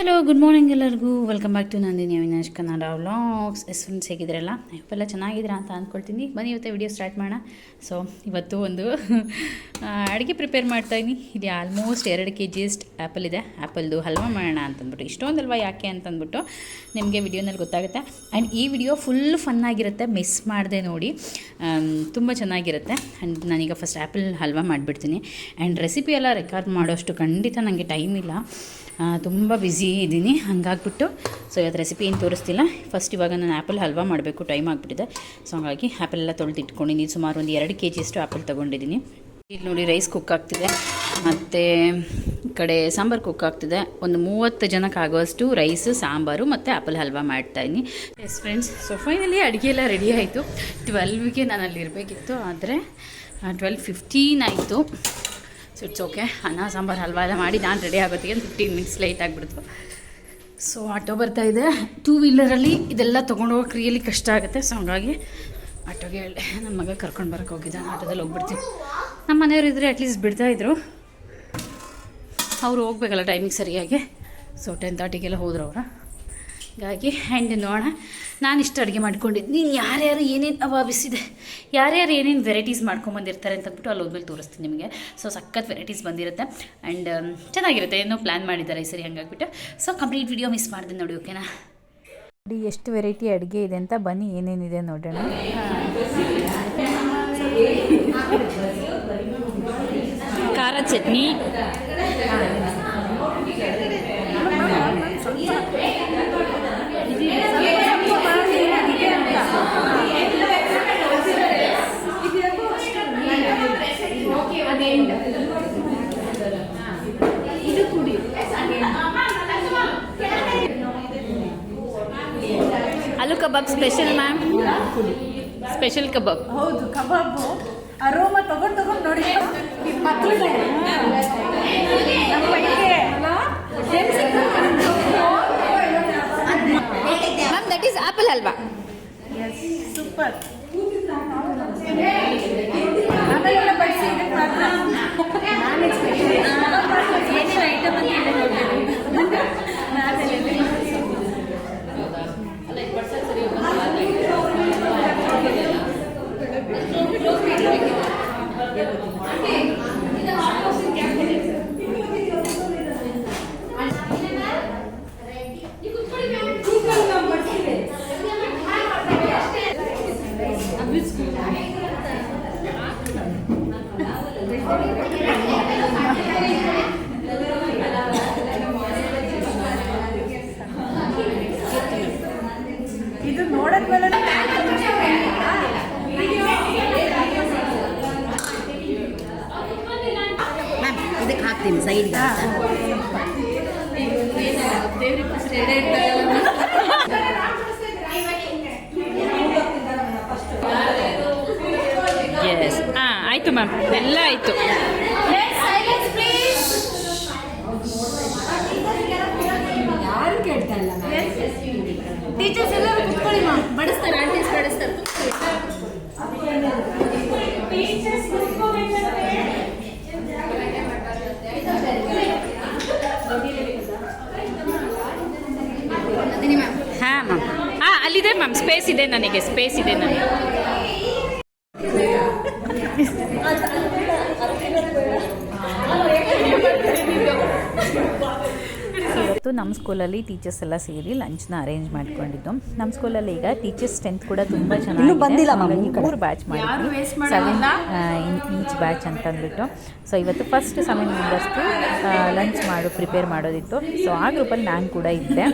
Hello good morning ಎಲ್ಲರಿಗೂ. Welcome back to Nandini Avinash Kannada vlogs yes friends ಹೇಗಿದ್ರಲ್ಲ ಇವೆಲ್ಲ ಚೆನ್ನಾಗಿದ್ದೀರಾ ಅಂತ ಅಂದ್ಕೊಳ್ತೀನಿ ಬನ್ನಿ, ಇವತ್ತೆ ವಿಡಿಯೋ ಸ್ಟಾರ್ಟ್ ಮಾಡೋಣ. ಸೊ ಇವತ್ತು ಒಂದು ಅಡುಗೆ ಪ್ರಿಪೇರ್ ಮಾಡ್ತಾಯಿದ್ದೀನಿ ಇದು ಆಲ್ಮೋಸ್ಟ್ ಎರಡು ಕೆ ಜಿಯಷ್ಟು ಆ್ಯಪಲ್ ಇದೆ. ಆ್ಯಪಲ್ದು ಹಲ್ವಾ ಮಾಡೋಣ ಅಂತಂದ್ಬಿಟ್ಟು. ಇಷ್ಟೊಂದು ಹಲ್ವಾ ಯಾಕೆ ಅಂತಂದ್ಬಿಟ್ಟು ನಿಮಗೆ ವಿಡಿಯೋನಲ್ಲಿ ಗೊತ್ತಾಗುತ್ತೆ. ಆ್ಯಂಡ್ ಈ ವಿಡಿಯೋ ಫುಲ್ ಫನ್ನಾಗಿರುತ್ತೆ ಮಿಸ್ ಮಾಡಿದೆ ನೋಡಿ. ತುಂಬ ಚೆನ್ನಾಗಿರುತ್ತೆ. ಆ್ಯಂಡ್ ನಾನೀಗ ಫಸ್ಟ್ ಆ್ಯಪಲ್ ಹಲ್ವಾ ಮಾಡಿಬಿಡ್ತೀನಿ. ಆ್ಯಂಡ್ ರೆಸಿಪಿ ಎಲ್ಲ ರೆಕಾರ್ಡ್ ಮಾಡೋಷ್ಟು ಖಂಡಿತ ನನಗೆ ಟೈಮ್ ಇಲ್ಲ. ತುಂಬ ಬ್ಯುಸಿ ಇದ್ದೀನಿ. ಹಂಗಾಗ್ಬಿಟ್ಟು ಸೊ ಇವತ್ತು ರೆಸಿಪಿ ಏನು ತೋರಿಸ್ತಿಲ್ಲ. ಫಸ್ಟ್ ಇವಾಗ ನಾನು ಆ್ಯಪಲ್ ಹಲ್ವಾ ಮಾಡಬೇಕು. ಟೈಮ್ ಆಗಿಬಿಟ್ಟಿದೆ. ಸೊ ಹಾಗಾಗಿ ಆ್ಯಪಲ್ ಎಲ್ಲ ತೊಳೆದು ಇಟ್ಕೊಂಡಿದ್ದೀನಿ ಸುಮಾರು ಒಂದು ಎರಡು ಕೆ ಜಿಯಷ್ಟು ಆ್ಯಪಲ್ ತೊಗೊಂಡಿದ್ದೀನಿ. ಇಲ್ಲಿ ನೋಡಿ ರೈಸ್ ಕುಕ್ ಆಗ್ತಿದೆ. ಮತ್ತು ಕಡೆ ಸಾಂಬಾರು ಕುಕ್ ಆಗ್ತಿದೆ. ಒಂದು ಮೂವತ್ತು ಜನಕ್ಕೆ ಆಗೋಷ್ಟು ರೈಸ್ ಸಾಂಬಾರು ಮತ್ತು ಆ್ಯಪಲ್ ಹಲ್ವಾ ಮಾಡ್ತಾಯಿದ್ದೀನಿ ಎಸ್ ಫ್ರೆಂಡ್ಸ್ ಸೊ ಫೈನಲಿ ಅಡುಗೆ ಎಲ್ಲ ರೆಡಿ ಆಯಿತು. ಟ್ವೆಲ್ವಿಗೆ ನಾನು ಅಲ್ಲಿ ಇರಬೇಕಿತ್ತು ಆದರೆ ಟ್ವೆಲ್ ಫಿಫ್ಟೀನ್ ಆಯಿತು. ಸೊ ಇಟ್ಸ್ ಓಕೆ ಅನ್ನ, ಸಾಂಬಾರು, ಹಲ್ವಾ ಎಲ್ಲ ಮಾಡಿ ನಾನು ರೆಡಿ ಆಗೋತ್ತಿಗೆ ಫಿಫ್ಟೀನ್ ಮಿನಿಟ್ಸ್ ಲೇಟ್ ಆಗಿಬಿಡ್ತು. ಸೊ ಆಟೋ ಬರ್ತಾ ಇದೆ. ಟೂ ವೀಲರಲ್ಲಿ ಇದೆಲ್ಲ ತೊಗೊಂಡು ಹೋಗೋಕೆ ರಿಯಲಿ ಕಷ್ಟ ಆಗುತ್ತೆ. ಸೊ ಹಂಗಾಗಿ ಆಟೋಗೆ ಹೇಳಿ. ನಮ್ಮ ಮಗ ಕರ್ಕೊಂಡು ಬರೋಕ್ಕೆ ಹೋಗಿದ್ದ ಆಟೋದಲ್ಲಿ ಹೋಗ್ಬಿಡ್ತೀನಿ. ನಮ್ಮ ಮನೆಯವರು ಇದ್ದರೆ ಅಟ್ಲೀಸ್ಟ್ ಬಿಡ್ತಾಯಿದ್ರು ಅವರು ಹೋಗ್ಬೇಕಲ್ಲ ಟೈಮಿಂಗ್ ಸರಿಯಾಗಿ. ಸೊ ಟೆನ್ ತರ್ಟಿಗೆಲ್ಲ ಹೋದ್ರು ಅವರು. ಹೀಗಾಗಿ ಆ್ಯಂಡ್ ನೋಡೋಣ. ನಾನು ಇಷ್ಟು ಅಡುಗೆ ಮಾಡ್ಕೊಂಡಿದ್ದು ನೀನು ಯಾರ್ಯಾರು ಏನೇನು ಅವಾಬಿಸಿದೆ ಯಾರ್ಯಾರು ಏನೇನು ವೆರೈಟೀಸ್ ಮಾಡ್ಕೊಂಬಂದಿರ್ತಾರೆ ಅಂತ ಅಂದ್ಬಿಟ್ಟು ಅಲ್ಲಿ ಹೋದ್ಮೇಲೆ ತೋರಿಸ್ತೀನಿ ನಿಮಗೆ. ಸೊ ಸಖತ್ ವೆರೈಟೀಸ್ ಬಂದಿರುತ್ತೆ. ಆ್ಯಂಡ್ ಚೆನ್ನಾಗಿರುತ್ತೆ. ಏನೋ ಪ್ಲ್ಯಾನ್ ಮಾಡಿದ್ದಾರೆ ಈ ಸರಿ ಹಂಗಾಗ್ಬಿಟ್ಟು. ಸೊ ಕಂಪ್ಲೀಟ್ ವಿಡಿಯೋ ಮಿಸ್ ಮಾಡಿದೆ ನೋಡಿ ಓಕೆನಾ ನೋಡಿ ಎಷ್ಟು ವೆರೈಟಿ ಅಡುಗೆ ಇದೆ ಅಂತ ಬನ್ನಿ ಏನೇನಿದೆ ನೋಡೋಣ. ಖಾರ chutney. Kebab special ma'am special kebab. ಹೌದು ಕಬಾಬು. ಅರೋಮ ತಗೊಂಡ್ ತಗೊಂಡ್ ನೋಡಿ. ಈ ಮಕ್ಕಳಿಗೆ ನಮ್ಮ ಮೈಗೆ ಮ್ಯಾಮ್ ದಟ್ ಈಸ್ ಆಪಲ್ ಅಲ್ವಾ ಸೂಪರ್ ಆಮೇಲೆ ಬಡಿಸಿ ಇದಕ್ಕೆ ಮಾತ್ರ ಏನೇನು ಐಟಮ್ ಅಂತ ಹೇಳಿ ನೋಡ್ಬೇಕು ಆಮೇಲೆ ಇದು ನೋಡದ್ಮೇಲೆ ಇದಕ್ಕೆ ಹಾಕ್ತೀನಿ ಸೈಡ್ಗೆ ಎಸ್ ಹಾಂ ಆಯಿತು ಮ್ಯಾಮ್ ಎಲ್ಲ ಆಯಿತು. ಯಾರು ಕೇಳ್ತಾ ಇಲ್ಲ ಟೀಚರ್ಸ್ ಎಲ್ಲರೂ ಕುತ್ಕೊಳ್ಳಿ ಮ್ಯಾಮ್ ಬಡಿಸ್ತಾರೆ ಆಂಟೀಸ್ ಬಡಿಸ್ತಾರೆ. ಹಾಂ ಮ್ಯಾಮ್. ಹಾಂ ಅಲ್ಲಿದೆ ಮ್ಯಾಮ್ ಸ್ಪೇಸ್ ಇದೆ ನನಗೆ ಸ್ಪೇಸ್ ಇದೆ ನನಗೆ ಇವತ್ತು ನಮ್ಮ ಸ್ಕೂಲಲ್ಲಿ ಟೀಚರ್ಸ್ ಎಲ್ಲ ಸೇರಿ ಲಂಚ್ನ ಅರೇಂಜ್ ಮಾಡ್ಕೊಂಡಿದ್ದು. ನಮ್ಮ ಸ್ಕೂಲಲ್ಲಿ ಈಗ ಟೀಚರ್ಸ್ ಸ್ಟ್ರೆಂತ್ ಕೂಡ ತುಂಬ ಚೆನ್ನಾಗಿ ಮೂರು ಬ್ಯಾಚ್ ಮಾಡಿದ್ವಿ. ಸೆವೆನ್ ಈಚ್ ಬ್ಯಾಚ್ ಅಂತಂದ್ಬಿಟ್ಟು ಸೊ ಇವತ್ತು ಫಸ್ಟ್ ಸೆವೆನ್ ಮೆಂಬರ್ಸ್ದು ಲಂಚ್ ಮಾಡು ಪ್ರಿಪೇರ್ ಮಾಡೋದಿತ್ತು. ಸೊ ಆ ಗ್ರೂಪಲ್ಲಿ ನಾನು ಕೂಡ ಇದ್ದೆ.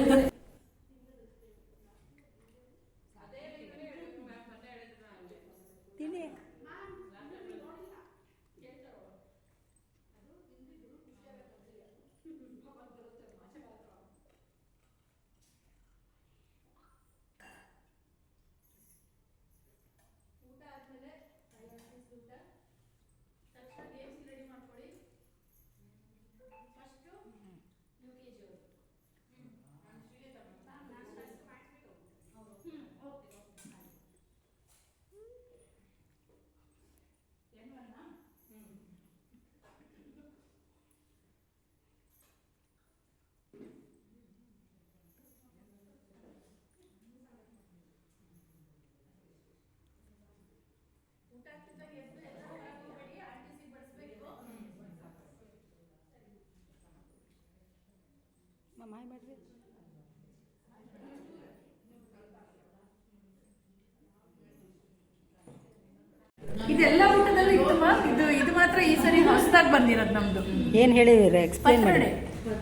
ಇದೆಲ್ಲ ಊಟದಲ್ಲೂ ಇತ್ತಮ್ಮ ಇದು ಇದು ಮಾತ್ರ ಈ ಸರಿ ಹೊಸದಾಗಿ ಬಂದಿರೋದು ನಮ್ದು. ಏನು ಹೇಳಿದಿರಿ? ಎಕ್ಸ್ಪ್ಲೈನ್ ಮಾಡಿ. ಪತ್ರೊಡೆ.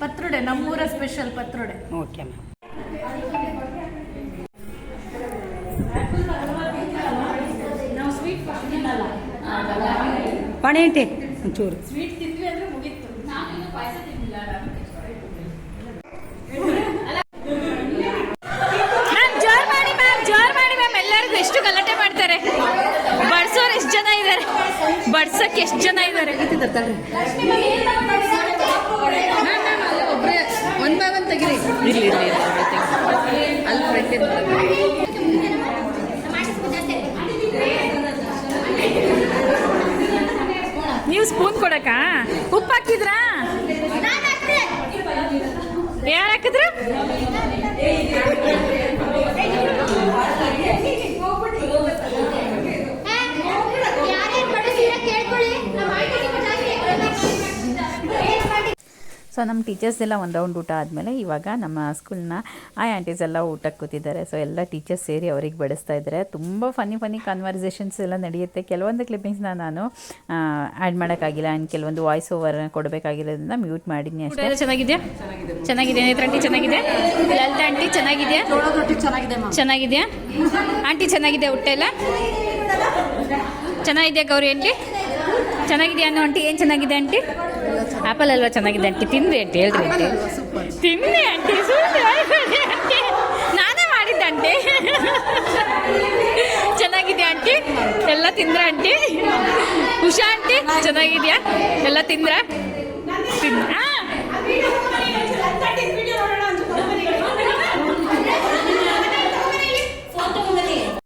ಪತ್ರೊಡೆ ನಮ್ಮೂರ ಸ್ಪೆಷಲ್ ಪತ್ರೊಡೆ. Okay ma'am. ಪಾಣಿ ಆಂಟಿ ಒಂಚೂರು. ಮ್ಯಾಮ್ ಜೋರ್ ಮಾಡಿ ಮ್ಯಾಮ್ ಜೋರ್ ಮಾಡಿ ಮ್ಯಾಮ್ ಎಲ್ಲರಿಗೂ ಎಷ್ಟು ಗಲಾಟೆ ಮಾಡ್ತಾರೆ ಬಡ್ಸೋರು ಎಷ್ಟು ಜನ ಇದ್ದಾರೆ ಬಡ್ಸಕ್ಕೆ ಎಷ್ಟು ಜನ ಇದ್ದಾರೆ ಒಬ್ಬರೇ ಒನ್ ತೆಗಿರಿ ಇರ್ಲಿ ಅಲ್ಲಿ ನೀವು ಸ್ಪೂನ್ ಕೊಡಕ ಉಪ್ಪು ಹಾಕಿದ್ರಾ ಯಾರು ಹಾಕಿದ್ರು ಯಾರ್ಯಾರು ಬಡಿಸಿರ ಕೇಳ್ಕೊಳ್ಳಿ ನಮ್ಮ ಆಂಟಿ ನಿಮ್ಮ ಜಾಸ್ತಿ ಏನ್ ಮಾಡಿ ಸೊ ನಮ್ಮ ಟೀಚರ್ಸ್ ಎಲ್ಲ ಒಂದು ರೌಂಡ್ ಊಟ ಆದಮೇಲೆ ಇವಾಗ ನಮ್ಮ ಸ್ಕೂಲ್ನ ಆ ಆಂಟೀಸ್ ಎಲ್ಲ ಊಟಕ್ಕೆ ಕೂತಿದ್ದಾರೆ. ಸೊ ಎಲ್ಲ ಟೀಚರ್ಸ್ ಸೇರಿ ಅವ್ರಿಗೆ ಬಡಿಸ್ತಾ ಇದ್ದಾರೆ. ತುಂಬ ಫನ್ನಿ ಫನ್ನಿ ಕನ್ವರ್ಸೇಷನ್ಸ್ ಎಲ್ಲ ನಡೆಯುತ್ತೆ. ಕೆಲವೊಂದು ಕ್ಲಿಪ್ಪಿಂಗ್ಸ್ನ ನಾನು ಆ್ಯಡ್ ಮಾಡೋಕ್ಕಾಗಿಲ್ಲ. ಆ್ಯಂಡ್ ಕೆಲವೊಂದು ವಾಯ್ಸ್ ಓವರ್ ಕೊಡಬೇಕಾಗಿರೋದ್ರಿಂದ ಮ್ಯೂಟ್ ಮಾಡಿದ್ದೀನಿ ಅಷ್ಟೇ. ಚೆನ್ನಾಗಿದೆಯಾ? ಚೆನ್ನಾಗಿದೆ ನೇತ್ರ ಆಂಟಿ ಚೆನ್ನಾಗಿದೆ ಲಲಿತಾ ಆಂಟಿ ಚೆನ್ನಾಗಿದೆಯಾ? ಚೆನ್ನಾಗಿದೆ ಚೆನ್ನಾಗಿದೆಯಾ? ಆಂಟಿ ಚೆನ್ನಾಗಿದೆ ಊಟ ಎಲ್ಲ? ಚೆನ್ನಾಗಿದೆಯಾ ಗೌರಿ ಆಂಟಿ ಚೆನ್ನಾಗಿದೆ ಅನ್ನೋ ಅಂಟಿ ಏನು ಚೆನ್ನಾಗಿದೆ ಅಂಟಿ ಆಪಲ್ ಅಲ್ವಾ ಚೆನ್ನಾಗಿದೆ ಅಂಟಿ ತಿನ್ರಿ ಅಂಟಿ ಹೇಳ್ರಿ ಅಂಟಿ ತಿನ್ನಿ ಅಂಟಿ ನಾನೇ ಮಾಡಿದ್ದೆ ಅಂಟಿ ಚೆನ್ನಾಗಿದೆ ಆಂಟಿ? ಎಲ್ಲ ತಿಂದ್ರ ಆಂಟಿ? ಉಷಾ ಆಂಟಿ ಚೆನ್ನಾಗಿದೆಯಾ? ಎಲ್ಲ ತಿಂದ್ರ? ತಿನ್ ಆ!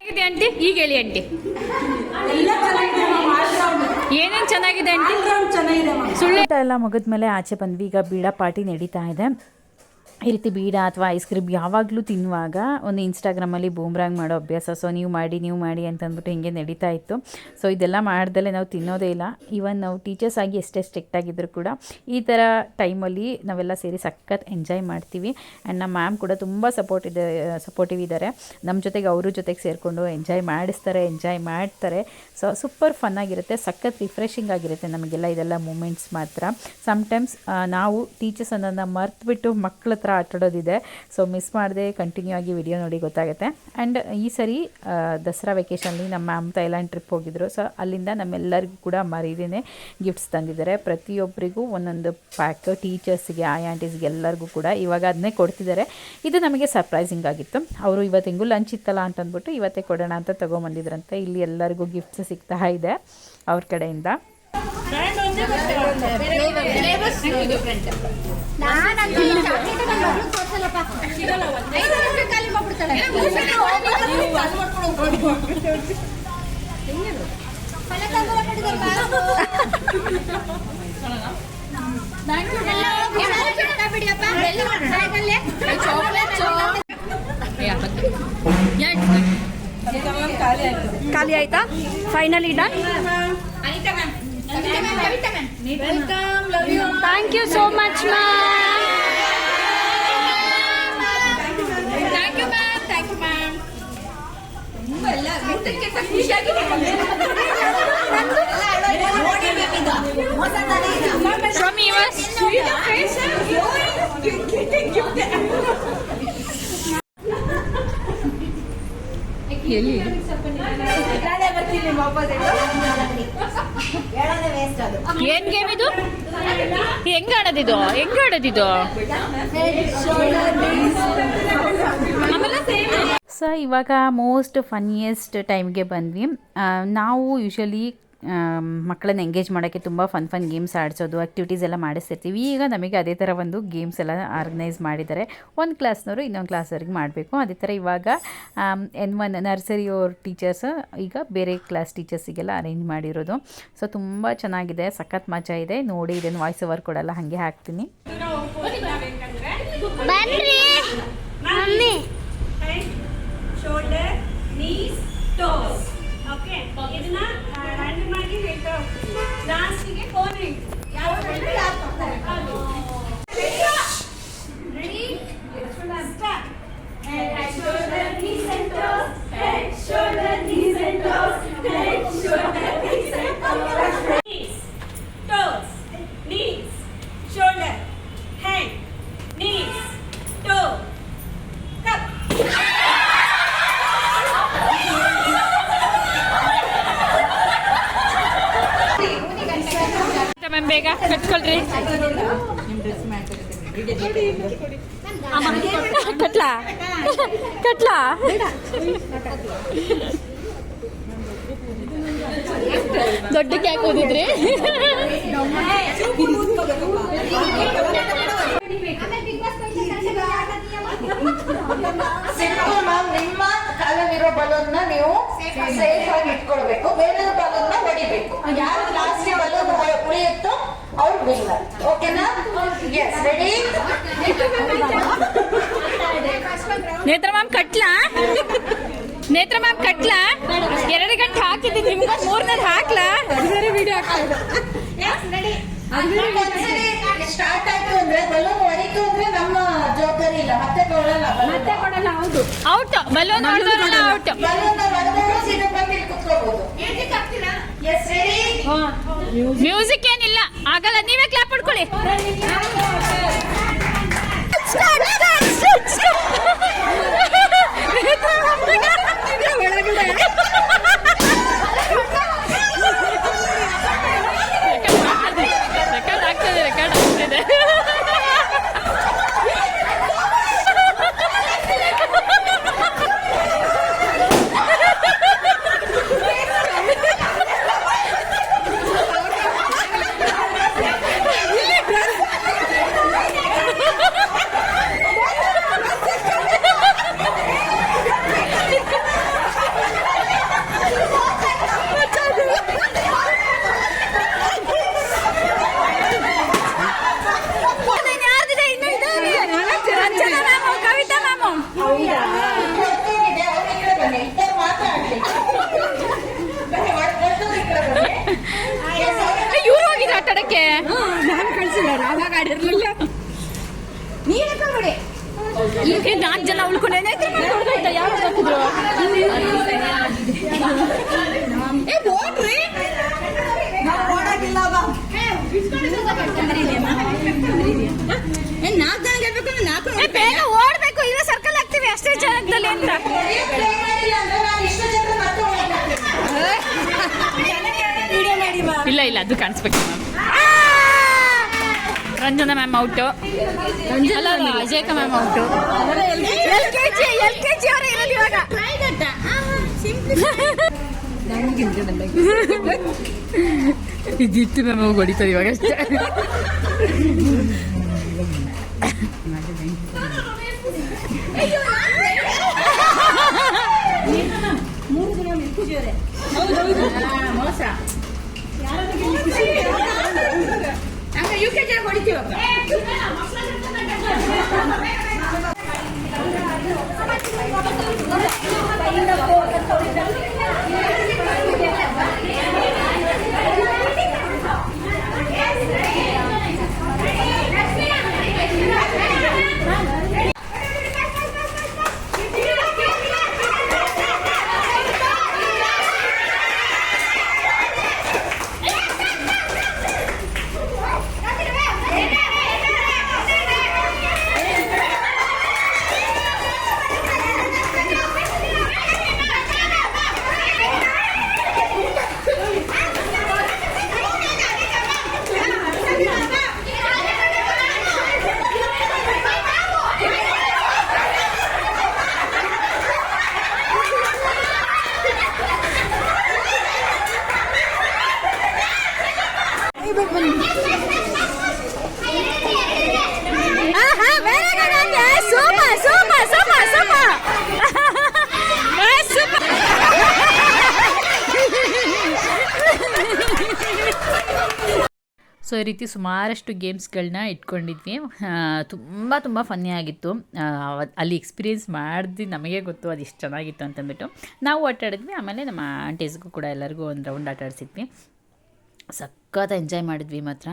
ಚೆನ್ನಾಗಿದೆ ಆಂಟಿ ಈಗ ಹೇಳಿ ಆಂಟಿ. ಏನೇನು ಚೆನ್ನಾಗಿದೆ ಸುಳ್ಳು ಎಲ್ಲ ಮುಗಿದ್ಮೇಲೆ ಆಚೆ ಬಂದ್ವಿ. ಈಗ ಬೀಡ ಪಾರ್ಟಿ ನಡೀತಾ ಇದೆ. ಈ ರೀತಿ ಬೀಡ ಅಥವಾ ಐಸ್ ಕ್ರೀಮ್ ಯಾವಾಗಲೂ ತಿನ್ನುವಾಗ ಒಂದು ಇನ್ಸ್ಟಾಗ್ರಾಮಲ್ಲಿ ಬೂಮ್ರಾಂಗ್ ಮಾಡೋ ಅಭ್ಯಾಸ. ಸೊ ನೀವು ಮಾಡಿ ನೀವು ಮಾಡಿ ಅಂತಂದ್ಬಿಟ್ಟು ಹಿಂಗೆ ನಡೀತಾ ಇತ್ತು. ಸೊ ಇದೆಲ್ಲ ಮಾಡ್ದಲೇ ನಾವು ತಿನ್ನೋದೇ ಇಲ್ಲ. ಈವನ್ ನಾವು ಟೀಚರ್ಸ್ ಆಗಿ ಎಷ್ಟೇ ಸ್ಟ್ರಿಕ್ಟ್ ಆಗಿದ್ದರೂ ಕೂಡ ಈ ಥರ ಟೈಮಲ್ಲಿ ನಾವೆಲ್ಲ ಸೇರಿ ಸಖತ್ ಎಂಜಾಯ್ ಮಾಡ್ತೀವಿ. ಆ್ಯಂಡ್ ನಮ್ಮ ಮ್ಯಾಮ್ ಕೂಡ ತುಂಬ ಸಪೋರ್ಟ್ ಇದೆ ಸಪೋರ್ಟಿವ್ ಇದ್ದಾರೆ ನಮ್ಮ ಜೊತೆಗೆ ಅವರು ಜೊತೆಗೆ ಸೇರಿಕೊಂಡು ಎಂಜಾಯ್ ಮಾಡಿಸ್ತಾರೆ ಎಂಜಾಯ್ ಮಾಡ್ತಾರೆ. ಸೊ ಸೂಪರ್ ಫನ್ ಆಗಿರುತ್ತೆ, ಸಖತ್ ರಿಫ್ರೆಶಿಂಗ್ ಆಗಿರುತ್ತೆ ನಮಗೆಲ್ಲ ಇದೆಲ್ಲ ಮೂಮೆಂಟ್ಸ್ ಮಾತ್ರ. ಸಮ್ಟೈಮ್ಸ್ ನಾವು ಟೀಚರ್ಸ್ ಅನ್ನೋದನ್ನ ಮರ್ತುಬಿಟ್ಟು ಮಕ್ಕಳ ಹತ್ರ ಆಟಾಡೋದಿದೆ. ಸೊ ಮಿಸ್ ಮಾಡದೆ ಕಂಟಿನ್ಯೂ ಆಗಿ ವಿಡಿಯೋ ನೋಡಿ ಗೊತ್ತಾಗುತ್ತೆ. ಆ್ಯಂಡ್ ಈ ಸರಿ ದಸರಾ ವೆಕೇಷನಲ್ಲಿ ನಮ್ಮ ಮ್ಯಾಮ್ ಥೈಲ್ಯಾಂಡ್ ಟ್ರಿಪ್ ಹೋಗಿದ್ರು. ಸೊ ಅಲ್ಲಿಂದ ನಮ್ಮೆಲ್ಲರಿಗೂ ಕೂಡ ಮರೀದೇ ಗಿಫ್ಟ್ಸ್ ತಂದಿದ್ದಾರೆ. ಪ್ರತಿಯೊಬ್ಬರಿಗೂ ಒಂದೊಂದು ಪ್ಯಾಕ್ ಟೀಚರ್ಸ್ಗೆ ಆಯ್ ಆಂಟೀಸ್ಗೆ ಎಲ್ಲರಿಗೂ ಕೂಡ ಇವಾಗ ಅದನ್ನೇ ಕೊಡ್ತಿದ್ದಾರೆ. ಇದು ನಮಗೆ ಸರ್ಪ್ರೈಸಿಂಗ್ ಆಗಿತ್ತು. ಅವರು ಇವತ್ತು ಹೆಂಗೂ ಲಂಚ್ ಇತ್ತಲ್ಲ ಅಂತ ಅಂದ್ಬಿಟ್ಟು ಇವತ್ತೇ ಕೊಡೋಣ ಅಂತ ತೊಗೊಂಬಂದಿದ್ರಂತೆ. ಇಲ್ಲಿ ಎಲ್ಲರಿಗೂ ಗಿಫ್ಟ್ಸ್ ಸಿಗ್ತಾ ಇದೆ ಅವ್ರ ಕಡೆಯಿಂದ. ಬ್ಯಾಗಲ್ಲೇ? ಖಾಲಿ ಆಯ್ತಾ finally done thank you so much ma'am Thank you, ma'am. Thank you, ma'am. From yours ಏನ್ ಗೇಮ್ ಇದು? ಹೆಂಗ್ ಆಡೋದಿದು? ಹೆಂಗ್ ಆಡೋದಿದು? ಆಮೇಲೆ ಸೊ ಇವಾಗ ಮೋಸ್ಟ್ ಫನ್ನಿಯೆಸ್ಟ್ ಟೈಮ್ಗೆ ಬಂದ್ವಿ. ನಾವು ಯೂಶಲಿ ಮಕ್ಕಳನ್ನ ಎಂಗೇಜ್ ಮಾಡೋಕ್ಕೆ ತುಂಬ ಫನ್ ಫನ್ ಗೇಮ್ಸ್ ಆಡಿಸೋದು ಆ್ಯಕ್ಟಿವಿಟೀಸ್ ಎಲ್ಲ ಮಾಡಿಸ್ತಿರ್ತೀವಿ. ಈಗ ನಮಗೆ ಅದೇ ಥರ ಒಂದು ಗೇಮ್ಸ್ ಎಲ್ಲ ಆರ್ಗನೈಸ್ ಮಾಡಿದ್ದಾರೆ. ಒಂದು ಕ್ಲಾಸ್ನವರು ಇನ್ನೊಂದು ಕ್ಲಾಸ್ವರೆಗೆ ಮಾಡಬೇಕು. ಅದೇ ಥರ ಇವಾಗ ಎನ್ ಒನ್ ನರ್ಸರಿ ಅವ್ರ ಟೀಚರ್ಸ್ ಈಗ ಬೇರೆ ಕ್ಲಾಸ್ ಟೀಚರ್ಸಿಗೆಲ್ಲ ಅರೇಂಜ್ ಮಾಡಿರೋದು. ಸೊ ತುಂಬ ಚೆನ್ನಾಗಿದೆ. ಸಖತ್ ಮಜಾ ಇದೆ. ನೋಡಿ ಇದೇನು ವಾಯ್ಸ್ ಓವರ್ ಕೊಡಲ್ಲ ಹಾಗೆ ಹಾಕ್ತೀನಿ. ಬನ್ರಿ. ಮಮ್ಮಿ. ಲಾಸ್ಟಿಗೆ ಕೋನೆ ಯಾವ ready start Head, shoulder, knees and toes. Head, shoulder, knees and toes. Head, shoulder. ಕಟ್ಕೊಳ್ರಿ ಕಟ್ಲಾ? ಕಟ್ಲಾ? ಯಾಕೆ ಓದಿದ್ರಿ ನಿಮ್ಮ ಕಾಲಲ್ಲಿರೋ ನೀವು ಸೇಫ್ ಆಗಿ ಇಟ್ಕೊಳ್ಬೇಕು. ಬೇರೆ ಬಲೂನ್ನ ಹೊಡಿಬೇಕು. ಯಾರು ಲಾಸ್ಟ್ ಬಲೂನ್ ಉಳಿಯುತ್ತೋ ಅವ್ರು ವಿನ್ನರ್ ಓಕೆನಾ ಎಸ್ ರೆಡಿ ನೇತ್ರ ಮ್ಯಾಮ್ ಕಟ್ಲಾ? ನೇತ್ರ ಮ್ಯಾಮ್ ಕಟ್ಲಾ? ಎರಡು ಗಂಟೆ ಹಾಕಿದ್ದೀನಿ ನಿಮ್ಗೆ ಮೂರನೇದು ಹಾಕ್ಲಾ? ವಿಡಿಯೋ ಸ್ಟಾರ್ಟ್ ಆಯ್ತು ಅಂದ್ರೆ ಬಲೂನ್ ಮತ್ತೆ ಕೊಡಲ್ಲ ಹೌದು. ಔಟ್ ಬಲೂನ್ ಹೊಡೆದವ್ರಲ್ಲ ಔಟ್ ಮ್ಯೂಸಿಕ್ ಏನಿಲ್ಲ. ಆಗಲ್ಲ ನೀವೇ ಕ್ಲಾಪ್ ಹೊಡ್ಕೊಳ್ಳಿ ರೆಕಾರ್ಡ್ ಆಗ್ತದೆ ರೆಕಾರ್ಡ್ ಆಗ್ತದೆ ಯಾರ್ದಿದೆ ಇನ್ನು ಇದೆ ರಂಜನಾ ಮ್ಯಾಮು ಕವಿತಾ ಮ್ಯಾಮು ಹೊರಟೋಗಿದೆ ಅವ್ರ ಈ ಕಡೆ ಬನ್ನಿ ಇಬ್ಬರು ಮಾತಾಡ್ಲಿ ಬನ್ನಿ ಹೊರಟೋದು ಈ ಕಡೆ ಬನ್ನಿ Yes, ಅವ್ರ- ಇವ್ರು ಹೋಗಿದ್ರು ನಾನು ಕಳ್ಸಿಲ್ಲ ನಾನು ಕಳ್ಸಿಲ್ಲ ಅವಾಗ ಆಡಿರ್ಲಿಲ್ಲ ಈಗ ನಾಲ್ಕು ಜನ ಉಳ್ಕೊಂಡೇನೆ ಯಾರು ಹಾಕಿದ್ರು ಏ ಹೋಗ್ರಿ ಏ, ಬೇಗ ಓಡ್ಬೇಕು. ಇಲ್ಲ ಸರ್ಕಲ್ ಆಗ್ತೀವಿ ಅಷ್ಟೇ ಜಾಗದಲ್ಲಿ ಅಂತ ಹೊಡಿಯೋಕ್ try ಮಾಡಿಲ್ಲ ಅಂದ್ರೆ ನಾನು ಇಷ್ಟು ಜನ ಮತ್ತೆ ಹೊರಟೋಗ್ತೀನಿ. ಇಲ್ಲ ಇಲ್ಲ ಅದು ಕಾಣಿಸ್ಬೇಕು ಮ್ಯಾಮ್ ರಂಜನಾ ಮ್ಯಾಮ್ ಔಟು ಅಲ್ಲ ಅಜಯಕ ma'am out L K G L K G ಅವರೇ ಇರೋದು ಇವಾಗ? ಇದಿತ್ತು ಮ್ಯಾಮ್ ಹೊಡಿತದೆ ಸೊ, ಈ ರೀತಿ ಸುಮಾರಷ್ಟು ಗೇಮ್ಸ್ಗಳನ್ನ ಇಟ್ಕೊಂಡಿದ್ವಿ. ತುಂಬ ತುಂಬ ಫನ್ನಿ ಆಗಿತ್ತು. ಅಲ್ಲಿ ಎಕ್ಸ್ಪೀರಿಯೆನ್ಸ್ ಮಾಡಿದ್ವಿ ನಮಗೆ ಗೊತ್ತು ಅದು ಎಷ್ಟು ಚೆನ್ನಾಗಿತ್ತು ಅಂತಂದ್ಬಿಟ್ಟು. ನಾವು ಆಟಾಡಿದ್ವಿ ಆಮೇಲೆ ನಮ್ಮ ಆಂಟೀಸ್ಗೂ ಕೂಡ ಎಲ್ಲರಿಗೂ ಒಂದು ರೌಂಡ್ ಆಟ ಆಡಿಸಿದ್ವಿ. ಸಖತ್ ಎಂಜಾಯ್ ಮಾಡಿದ್ವಿ ಮಾತ್ರ.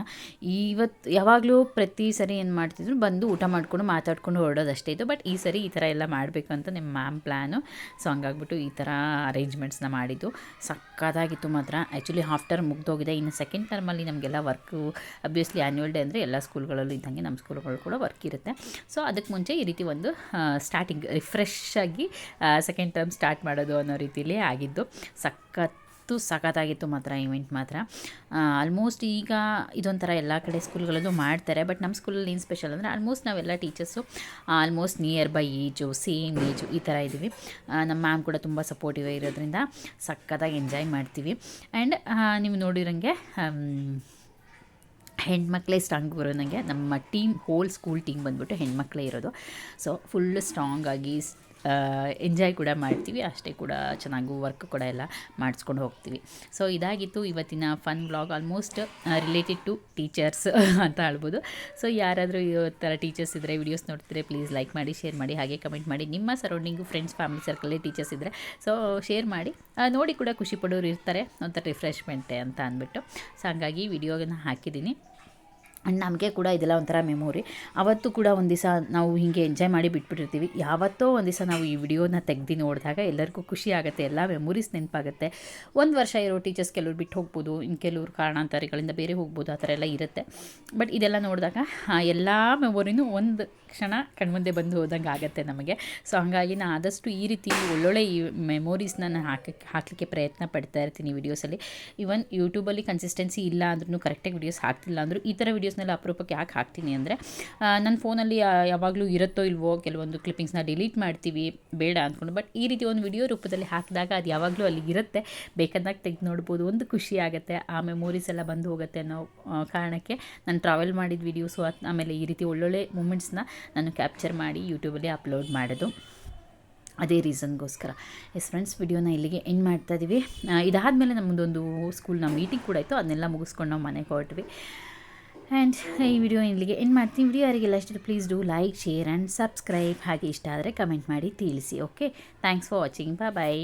ಇವತ್ತು ಯಾವಾಗಲೂ ಪ್ರತಿ ಸರಿ ಏನು ಮಾಡ್ತಿದ್ರು ಬಂದು ಊಟ ಮಾಡಿಕೊಂಡು ಮಾತಾಡ್ಕೊಂಡು ಹೊರಡೋದಷ್ಟೇ ಇತ್ತು. ಬಟ್ ಈ ಸರಿ ಈ ಥರ ಎಲ್ಲ ಮಾಡಬೇಕು ಅಂತ ನಿಮ್ಮ ಮ್ಯಾಮ್ ಪ್ಲ್ಯಾನು ಸೊ ಹಂಗಾಗ್ಬಿಟ್ಟು ಈ ಥರ ಅರೇಂಜ್ಮೆಂಟ್ಸ್ನ ಮಾಡಿದ್ದು. ಸಖತ್ತಾಗಿತ್ತು ಮಾತ್ರ. ಆ್ಯಕ್ಚುಲಿ ಹಾಫ್ ಟರ್ಮ್ ಮುಗ್ದೋಗಿದೆ. ಇನ್ನು ಸೆಕೆಂಡ್ ಟರ್ಮಲ್ಲಿ ನಮಗೆಲ್ಲ ವರ್ಕು ಅಬ್ವಿಯಸ್ಲಿ ಆ್ಯನ್ಯುವಲ್ ಡೇ ಅಂದರೆ ಎಲ್ಲ ಸ್ಕೂಲ್ಗಳಲ್ಲೂ ಇದ್ದಂಗೆ ನಮ್ಮ ಸ್ಕೂಲ್ಗಳು ಕೂಡ ವರ್ಕ್ ಇರುತ್ತೆ. ಸೊ ಅದಕ್ಕೆ ಮುಂಚೆ ಈ ರೀತಿ ಒಂದು ಸ್ಟಾರ್ಟಿಂಗ್ ರಿಫ್ರೆಶ್ ಆಗಿ ಸೆಕೆಂಡ್ ಟರ್ಮ್ ಸ್ಟಾರ್ಟ್ ಮಾಡೋದು ಅನ್ನೋ ರೀತಿಯಲ್ಲಿ ಆಗಿದ್ದು. ಸಖತ್ ಸಖತ್ತು ಸಖತ್ತಾಗಿತ್ತು ಮಾತ್ರ ಇವೆಂಟ್ ಮಾತ್ರ. ಆಲ್ಮೋಸ್ಟ್ ಈಗ ಇದೊಂಥರ ಎಲ್ಲ ಕಡೆ ಸ್ಕೂಲ್ಗಳಲ್ಲೂ ಮಾಡ್ತಾರೆ ಬಟ್ ನಮ್ಮ ಸ್ಕೂಲಲ್ಲಿ ಏನು ಸ್ಪೆಷಲ್ ಅಂದರೆ ಆಲ್ಮೋಸ್ಟ್ ನಾವೆಲ್ಲ teachers almost near by age same age ಈ ಥರ ಇದ್ದೀವಿ. ನಮ್ಮ ಮ್ಯಾಮ್ ಕೂಡ ತುಂಬ ಸಪೋರ್ಟಿವ್ ಇರೋದ್ರಿಂದ ಸಖತ್ತಾಗಿ ಎಂಜಾಯ್ ಮಾಡ್ತೀವಿ. ಆ್ಯಂಡ್ ನೀವು ನೋಡಿರೋಂಗೆ ಹೆಣ್ಮಕ್ಳೇ ಸ್ಟ್ರಾಂಗ್ ಬರೋ ನನಗೆ ನಮ್ಮ ಟೀಮ್ ಹೋಲ್ ಸ್ಕೂಲ್ ಟೀಮ್ ಬಂದ್ಬಿಟ್ಟು ಹೆಣ್ಮಕ್ಳೇ ಇರೋದು. ಸೊ ಫುಲ್ ಸ್ಟ್ರಾಂಗ್ ಆಗಿ ಎಂಜಾಯ್ ಕೂಡ ಮಾಡ್ತೀವಿ. ಅಷ್ಟೇ ಕೂಡ ಚೆನ್ನಾಗೂ ವರ್ಕ್ ಕೂಡ ಎಲ್ಲ ಮಾಡಿಸ್ಕೊಂಡು ಹೋಗ್ತೀವಿ. ಸೊ ಇದಾಗಿತ್ತು ಇವತ್ತಿನ fun blog almost related to teachers ಅಂತ ಹೇಳ್ಬೋದು. ಸೊ ಯಾರಾದರೂ ಈ ಥರ ಟೀಚರ್ಸ್ ಇದ್ದರೆ ವೀಡಿಯೋಸ್ ನೋಡ್ತಿದ್ರೆ ಪ್ಲೀಸ್ ಲೈಕ್ ಮಾಡಿ ಶೇರ್ ಮಾಡಿ, ಹಾಗೆ ಕಮೆಂಟ್ ಮಾಡಿ. ನಿಮ್ಮ ಸರೌಂಡಿಂಗು ಫ್ರೆಂಡ್ಸ್ ಫ್ಯಾಮಿಲಿ ಸರ್ಕಲಲ್ಲಿ ಟೀಚರ್ಸ್ ಇದ್ದರೆ ಸೊ ಶೇರ್ ಮಾಡಿ. ನೋಡಿ ಕೂಡ ಖುಷಿ ಪಡೋರು ಇರ್ತಾರೆ, ಒಂಥರ ರಿಫ್ರೆಶ್ಮೆಂಟೇ ಅಂತ ಅಂದ್ಬಿಟ್ಟು. ಸೊ ಹಾಗಾಗಿ ವಿಡಿಯೋನ ಹಾಕಿದ್ದೀನಿ. ನಮಗೆ ಕೂಡ ಇದೆಲ್ಲ ಒಂಥರ ಮೆಮೊರಿ ಅವತ್ತು ಕೂಡ ಒಂದು ದಿವಸ ನಾವು ಹೀಗೆ ಎಂಜಾಯ್ ಮಾಡಿ ಬಿಟ್ಬಿಟ್ಟಿರ್ತೀವಿ. ಯಾವತ್ತೋ ಒಂದು ದಿವಸ ನಾವು ಈ ವಿಡಿಯೋನ ತೆಗ್ದು ನೋಡಿದಾಗ ಎಲ್ಲರಿಗೂ ಖುಷಿ ಆಗುತ್ತೆ, ಎಲ್ಲ ಮೆಮೊರೀಸ್ ನೆನಪಾಗುತ್ತೆ. ಒಂದು ವರ್ಷ ಇರೋ ಟೀಚರ್ಸ್ ಕೆಲವ್ರು ಬಿಟ್ಟು ಹೋಗ್ಬೋದು ಇನ್ನು ಕೆಲವ್ರು ಕಾರಣಾಂತರಗಳಿಂದ ಬೇರೆ ಹೋಗ್ಬೋದು, ಆ ಥರ ಎಲ್ಲ ಇರುತ್ತೆ. ಬಟ್ ಇದೆಲ್ಲ ನೋಡಿದಾಗ ಎಲ್ಲ ಮೆಮೊರಿನೂ ಒಂದು ಕ್ಷಣ ಕಣ್ಮುಂದೆ ಬಂದು ಹೋದಂಗೆ ಆಗುತ್ತೆ ನಮಗೆ. ಸೊ ಹಾಗಾಗಿ ನಾನು ಆದಷ್ಟು ಈ ರೀತಿ ಒಳ್ಳೊಳ್ಳೆ ಈ ಮೆಮೊರೀಸ್ನ ನಾನು ಹಾಕಕ್ಕೆ ಹಾಕಲಿಕ್ಕೆ ಪ್ರಯತ್ನ ಪಡ್ತಾ ಇರ್ತೀನಿ ವೀಡಿಯೋಸಲ್ಲಿ ಇವನ್ ಯೂಟ್ಯೂಬಲ್ಲಿ ಕನ್ಸಿಸ್ಟೆನ್ಸಿ ಇಲ್ಲ ಅಂದ್ರೂ ಕರೆಕ್ಟಾಗಿ ವೀಡಿಯೋಸ್ ಹಾಕ್ತಿಲ್ಲ ಅಂದರೂ ಈ ಥರ ವೀಡಿಯೋಸ್ನೆಲ್ಲ ಅಪರೂಪಕ್ಕೆ ಯಾಕೆ ಹಾಕ್ತೀನಿ ಅಂದರೆ ನನ್ನ ಫೋನಲ್ಲಿ ಯಾವಾಗಲೂ ಇರುತ್ತೋ ಇಲ್ವೋ ಕೆಲವೊಂದು ಕ್ಲಿಪ್ಪಿಂಗ್ಸ್ನ ಡಿಲೀಟ್ ಮಾಡ್ತೀವಿ, ಬೇಡ ಅಂದ್ಕೊಂಡು. ಬಟ್ ಈ ರೀತಿ ಒಂದು ವಿಡಿಯೋ ರೂಪದಲ್ಲಿ ಹಾಕಿದಾಗ ಅದು ಯಾವಾಗಲೂ ಅಲ್ಲಿ ಇರುತ್ತೆ. ಬೇಕಾದಾಗ ತೆಗೆದು ನೋಡ್ಬೋದು. ಒಂದು ಖುಷಿ ಆಗುತ್ತೆ. ಆ ಮೆಮೊರೀಸ್ ಎಲ್ಲ ಬಂದು ಹೋಗುತ್ತೆ ಅನ್ನೋ ಕಾರಣಕ್ಕೆ ನಾನು ಟ್ರಾವೆಲ್ ಮಾಡಿದ ವೀಡಿಯೋಸು ಆಮೇಲೆ ಈ ರೀತಿ ಒಳ್ಳೊಳ್ಳೆ ಮೂಮೆಂಟ್ಸ್ನ ನಾನು ಕ್ಯಾಪ್ಚರ್ ಮಾಡಿ ಯೂಟ್ಯೂಬಲ್ಲಿ ಅಪ್ಲೋಡ್ ಮಾಡೋದು ಅದೇ ರೀಸನ್ಗೋಸ್ಕರ ಎಸ್ ಫ್ರೆಂಡ್ಸ್ ವಿಡಿಯೋನ ಇಲ್ಲಿಗೆ ಎಂಡ್ ಮಾಡ್ತಾ ಇದ್ದೀವಿ ಇದಾದಮೇಲೆ ನಮ್ಮದೊಂದು ಸ್ಕೂಲ್ನ ಮೀಟಿಂಗ್ ಕೂಡ ಇತ್ತು. ಅದನ್ನೆಲ್ಲ ಮುಗಿಸ್ಕೊಂಡು ನಾವು ಮನೆಗೆ ಹೊರಟ್ವಿ. ಆ್ಯಂಡ್ ಈ ವಿಡಿಯೋ ಇಲ್ಲಿಗೆ ಎಂಡ್ ಮಾಡ್ತೀನಿ. ವಿಡಿಯೋ ಯಾರಿಗೆಲ್ಲ ಇಷ್ಟ please do like share and subscribe ಹಾಗೆ ಇಷ್ಟ ಆದರೆ ಕಮೆಂಟ್ ಮಾಡಿ ತಿಳಿಸಿ ಓಕೆ ಥ್ಯಾಂಕ್ಸ್ ಫಾರ್ ವಾಚಿಂಗ್ ಬಾ ಬಾಯ್